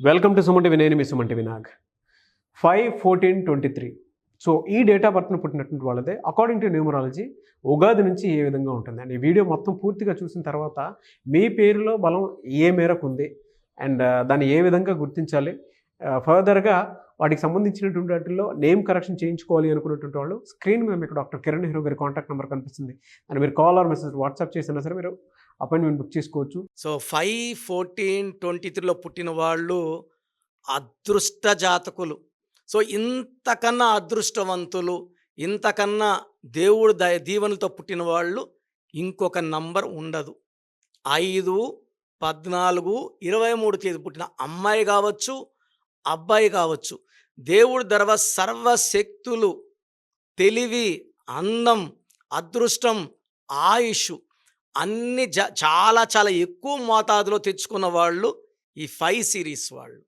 Welcome to సుమంటి వినయని మీ సుమంటి వినాగ్ five fourteen twenty three so ఈ డేటా బర్త్న పుట్టినటువంటి వాళ్ళదే అకార్డింగ్ టు న్యూమరాలజీ ఉగాది నుంచి ఏ విధంగా ఉంటుంది? అండ్ ఈ వీడియో మొత్తం పూర్తిగా చూసిన తర్వాత మీ పేరులో బలం ఏ మేరకు ఉంది? అండ్ uh, దాన్ని ఏ విధంగా గుర్తించాలి? Uh, ఫర్దర్గా వాటికి సంబంధించినటువంటి వాటిల్లో నేమ్ కరెక్షన్ చేయించుకోవాలి అనుకున్నటువంటి వాళ్ళు స్క్రీన్ మీద మీకు డాక్టర్ కిరణ్ హీరో గారి కాంటాక్ట్ నెంబర్ కనిపిస్తుంది. అండ్ మీరు కాల్ ఆర్ మెసేజ్ వాట్సాప్ చేసినా సరే మీరు అపాయింట్మెంట్ బుక్ చేసుకోవచ్చు. సో ఫైవ్ ఫోర్టీన్ ట్వంటీ త్రీలో పుట్టిన వాళ్ళు అదృష్ట జాతకులు సో ఇంతకన్నా అదృష్టవంతులు ఇంతకన్నా దేవుడు దయ దీవెనలతో పుట్టిన వాళ్ళు ఇంకొక నంబర్ ఉండదు. ఐదు పద్నాలుగు ఇరవై మూడు తేదీ పుట్టిన అమ్మాయి కావచ్చు అబ్బాయి కావచ్చు. దేవుడు దర్వ సర్వశక్తులు తెలివి అందం అదృష్టం ఆయుష్ అన్ని జ చాలా చాలా ఎక్కువ మోతాదులో తెచ్చుకున్న వాళ్ళు ఈ ఫైవ్ సిరీస్ వాళ్ళు.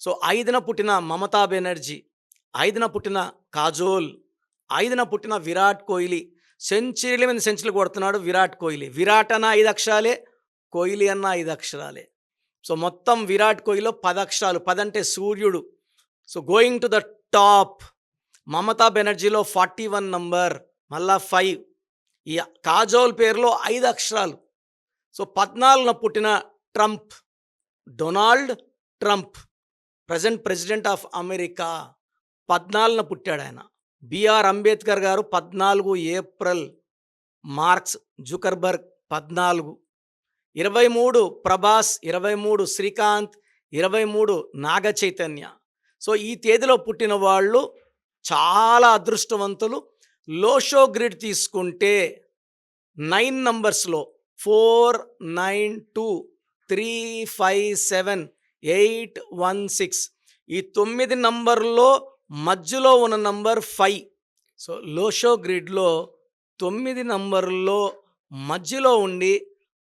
సో ఐదున పుట్టిన మమతా బెనర్జీ ఐదున పుట్టిన కాజోల్ ఐదున పుట్టిన విరాట్ కోహ్లీ సెంచరీల మీద సెంచరీలు కొడుతున్నాడు విరాట్ కోహ్లీ. విరాట్ అన్న ఐదు అక్షరాలే కోహ్లీ అన్న ఐదు అక్షరాలే. సో మొత్తం విరాట్ కోహ్లీలో పది అక్షరాలు. పదంటే సూర్యుడు. So going to the top. Mamata బెనర్జీలో forty one number మళ్ళా ఫైవ్. ఈ కాజోల్ పేరులో ఐదు అక్షరాలు. సో పద్నాలుగున పుట్టిన Trump Donald Trump present president of America పద్నాలుగున పుట్టాడు ఆయన. బిఆర్ అంబేద్కర్ గారు పద్నాలుగు ఏప్రిల్ మార్క్స్ జుకర్బర్గ్ పద్నాలుగు. ఇరవై మూడు ప్రభాస్ ఇరవై మూడు శ్రీకాంత్ ఇరవై మూడు నాగ చైతన్య సో ఈ తేదీలో పుట్టిన వాళ్ళు చాలా అదృష్టవంతులు లోషో గ్రిడ్ తీసుకుంటే nine నంబర్స్లో four nine two three five seven eight one six. ఈ తొమ్మిది నంబర్లో మధ్యలో ఉన్న number five. So Lo Shu గ్రిడ్లో తొమ్మిది నంబర్లో మధ్యలో ఉండి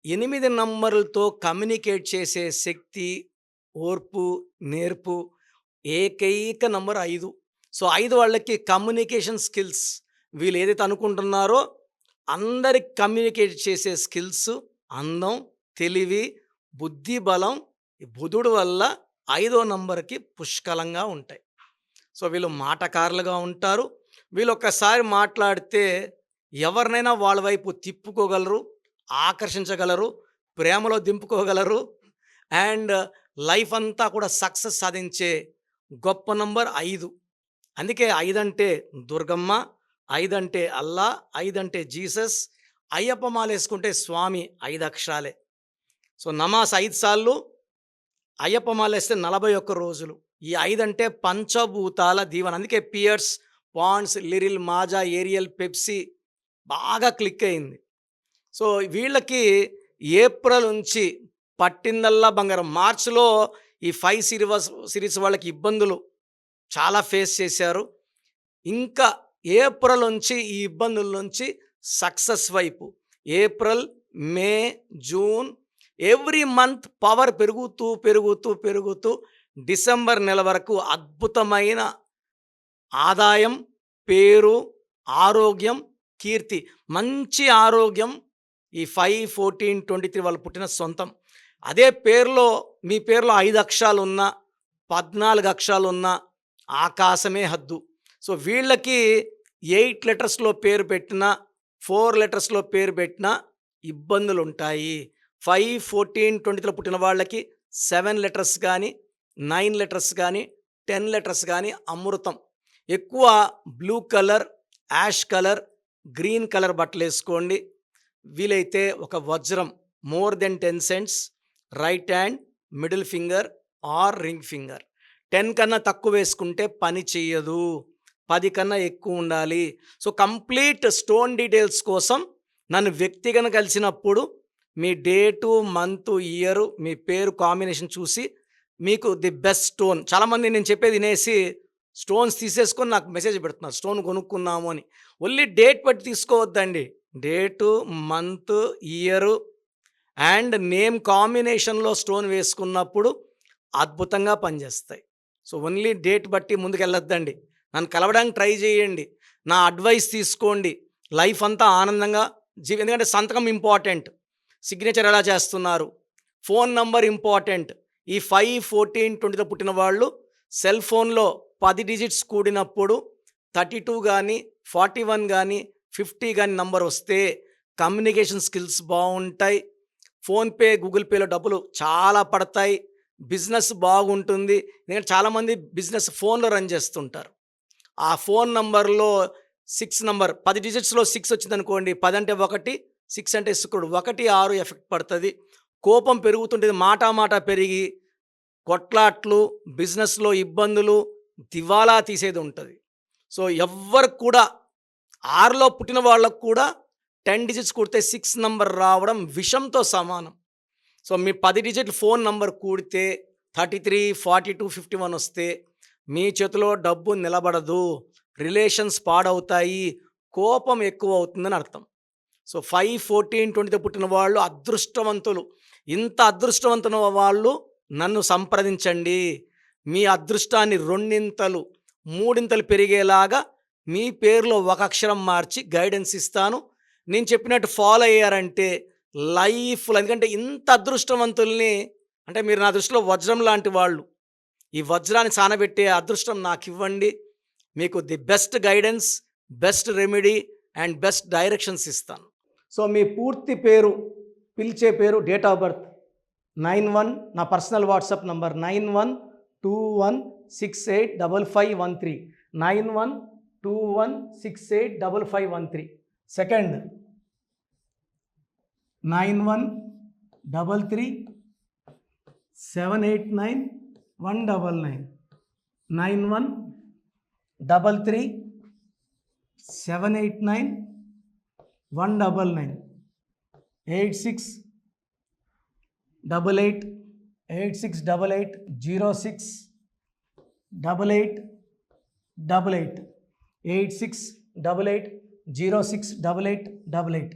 ఎనిమిది నంబర్లతో కమ్యూనికేట్ చేసే శక్తి ఓర్పు నేర్పు ఏకైక నంబర్ ఐదు. సో ఐదు వాళ్ళకి కమ్యూనికేషన్ స్కిల్స్. వీళ్ళు ఏదైతే అనుకుంటున్నారో అందరికి కమ్యూనికేట్ చేసే స్కిల్స్ అందం తెలివి బుద్ధి బలం బుధుడు వల్ల ఐదో నంబర్కి పుష్కలంగా ఉంటాయి. సో వీళ్ళు మాటకారులుగా ఉంటారు. వీళ్ళు ఒక్కసారి మాట్లాడితే ఎవరినైనా వాళ్ళ వైపు తిప్పుకోగలరు ఆకర్షించగలరు ప్రేమలో దింపుకోగలరు అండ్ లైఫ్ అంతా కూడా సక్సెస్ సాధించే గొప్ప నంబర్ ఐదు. అందుకే ఐదంటే దుర్గమ్మ ఐదంటే అల్లా ఐదంటే జీసస్ అయ్యప్ప మాలేసుకుంటే స్వామి ఐదు అక్షరాలే సో నమాజ్ ఐదు సార్లు అయ్యప్ప మాలేస్తే నలభై ఒక్క రోజులు. ఈ ఐదంటే పంచభూతాల దీవెన. అందుకే Pears Pond's Liril Maaza Ariel Pepsi బాగా క్లిక్ అయింది. సో వీళ్ళకి ఏప్రిల్ నుంచి పట్టిందల్లా బంగారం. మార్చిలో ఈ ఫైవ్ సిరీస్ సిరీస్ వాళ్ళకి ఇబ్బందులు చాలా ఫేస్ చేశారు. ఇంకా ఏప్రిల్ నుంచి ఈ ఇబ్బందుల నుంచి సక్సెస్ వైపు. April May June every month power పెరుగుతూ పెరుగుతూ పెరుగుతూ డిసెంబర్ నెల వరకు అద్భుతమైన ఆదాయం పేరు ఆరోగ్యం కీర్తి. మంచి ఆరోగ్యం ఈ ఫైవ్ ఫోర్టీన్ ట్వంటీ త్రీ వాళ్ళు పుట్టిన సొంతం. అదే పేరులో మీ పేరులో ఐదు అక్షరాలు ఉన్నా పద్నాలుగు అక్షరాలు ఉన్నా ఆకాశమే హద్దు. సో వీళ్ళకి ఎయిట్ లెటర్స్లో పేరు పెట్టినా ఫోర్ లెటర్స్లో పేరు పెట్టినా ఇబ్బందులు ఉంటాయి ఫైవ్ ఫోర్టీన్ ట్వంటీలో పుట్టిన వాళ్ళకి సెవెన్ లెటర్స్ కానీ నైన్ లెటర్స్ కానీ టెన్ లెటర్స్ కానీ అమృతం. ఎక్కువ blue colour ash colour green colour బట్టలు వేసుకోండి. వీలైతే ఒక వజ్రం more than ten cents right hand middle finger or ring finger. Ten కన్నా తక్కువ వేసుకుంటే పని చేయదు పది కన్నా ఎక్కువ ఉండాలి. సో కంప్లీట్ స్టోన్ డీటెయిల్స్ కోసం నన్ను వ్యక్తిగత కలిసినప్పుడు మీ డేటు మంత్ ఇయర్ మీ పేరు కాంబినేషన్ చూసి మీకు ది బెస్ట్ స్టోన్. చాలామంది నేను చెప్పేది వినేసి స్టోన్స్ తీసేసుకొని నాకు మెసేజ్ పెడుతున్నారు. స్టోన్ కొనుక్కున్నాము అని. ఓన్లీ డేట్ బట్టి తీసుకోవద్దండి. Date month year and name కాంబినేషన్లో స్టోన్ వేసుకున్నప్పుడు అద్భుతంగా పనిచేస్తాయి. సో ఓన్లీ డేట్ బట్టి ముందుకు వెళ్ళొద్దండి నన్ను కలవడానికి ట్రై చేయండి. నా అడ్వైస్ తీసుకోండి. లైఫ్ అంతా ఆనందంగా జీవి ఎందుకంటే సంతకం ఇంపార్టెంట్. సిగ్నేచర్ ఎలా చేస్తున్నారు? Phone number important. ఈ ఫైవ్ ఫోర్టీన్ ట్వంటీలో పుట్టిన వాళ్ళు సెల్ ఫోన్లో పది డిజిట్స్ కూడినప్పుడు థర్టీ టూ కానీ ఫార్టీ వన్ కానీ ఫిఫ్టీ కానీ నంబర్ వస్తే కమ్యూనికేషన్ స్కిల్స్ బాగుంటాయి. ఫోన్పే గూగుల్ పేలో డబ్బులు చాలా పడతాయి. బిజినెస్ బాగుంటుంది. ఎందుకంటే చాలామంది బిజినెస్ ఫోన్లో రన్ చేస్తుంటారు. ఆ ఫోన్ నంబర్లో సిక్స్ నంబర్ పది డిజిట్స్లో సిక్స్ వచ్చింది అనుకోండి పది అంటే ఒకటి సిక్స్ అంటే శుక్రుడు. ఒకటి ఆరు ఎఫెక్ట్ పడుతుంది. కోపం పెరుగుతుంటుంది మాట మాట పెరిగి కొట్లాట్లు బిజినెస్లో ఇబ్బందులు దివాలా తీసేది ఉంటుంది. సో ఎవ్వరికి కూడా ఆరులో పుట్టిన వాళ్ళకు కూడా టెన్ డిజిట్స్ కూడితే సిక్స్ నంబర్ రావడం విషంతో సమానం. సో మీ పది డిజిట్ ఫోన్ నంబర్ కూడితే thirty three forty two fifty one వస్తే మీ చేతిలో డబ్బు నిలబడదు రిలేషన్స్ పాడవుతాయి కోపం ఎక్కువ అవుతుందని అర్థం. సో ఫైవ్ ఫోర్టీన్ ట్వంటీతో పుట్టిన వాళ్ళు అదృష్టవంతులు. ఇంత అదృష్టవంతుల వాళ్ళు నన్ను సంప్రదించండి. మీ అదృష్టాన్ని రెండింతలు మూడింతలు పెరిగేలాగా మీ పేరులో ఒక అక్షరం మార్చి గైడెన్స్ ఇస్తాను. నేను చెప్పినట్టు ఫాలో అయ్యారంటే లైఫ్లో ఎందుకంటే ఇంత అదృష్టవంతుల్ని అంటే మీరు నా దృష్టిలో వజ్రం లాంటి వాళ్ళు ఈ వజ్రాన్ని సానబెట్టే అదృష్టం నాకు ఇవ్వండి మీకు the best guidance best remedy and best directions ఇస్తాను. సో మీ పూర్తి పేరు పిలిచే పేరు date of birth nine one నా personal WhatsApp number nine one two one six eight double five one three. Nine one two one six eight double five one three. Second. Nine one double three seven eight nine one double nine nine one double three seven eight nine one double nine eight six double eight eight six double eight zero six double eight double eight eight six double eight zero six double eight double eight